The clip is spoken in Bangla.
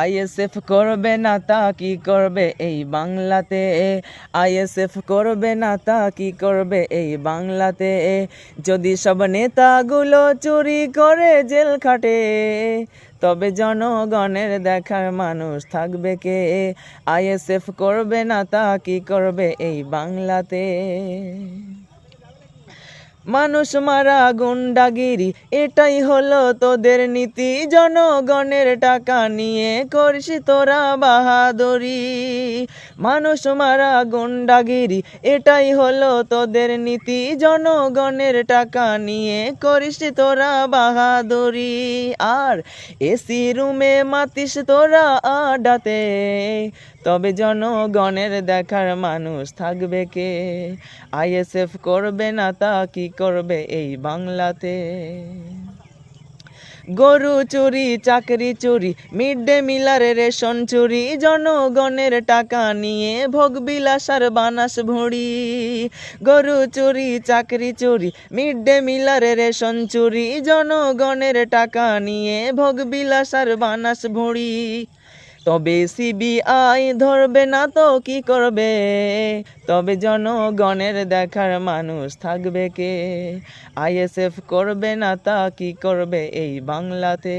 আইএসএফ করবে না তা কি করবে এই বাংলাতে? আইএসএফ করবে না তা কি করবে এই বাংলাতে? যদি সব নেতাগুলো চুরি করে জেল খাটে, তবে জনগণের দেখার মানুষ থাকবে কে? আইএসএফ করবে না তা কি করবে এই বাংলাতে? মানুষ মারা গুন্ডাগিরি, এটাই হলো তোদের নীতি। জনগণের টাকা নিয়ে করিস তোরা বাহাদুরি। মানুষ মারা গুন্ডাগিরি, এটাই হলো তোদের নীতি। জনগণের টাকা নিয়ে করিস তোরা বাহাদুরি। আর এসি রুমে মাতিস তোরা আডাতে তবে জনগণের দেখার মানুষ থাকবে কে? আইএসএফ করবে না তা কি করবে এই বাংলাতে। গরু চুরি, চাকরি চুরি, মিড ডে মিলার রেশন চুরি, জনগণের টাকা নিয়ে ভোগ বিলাসার বানাস ভুঁড়ি। গরু চুরি, চাকরি চুরি, মিড ডে মিলার রেশন চুরি, জনগণের টাকা নিয়ে ভোগ বিলাসার বানাস ভুঁড়ি। তবে সিবিআই ধরবে না তো কি করবে? তবে জনগণের দেখার মানুষ থাকবে কে? আইএসএফ করবে না তা কি করবে এই বাংলাতে?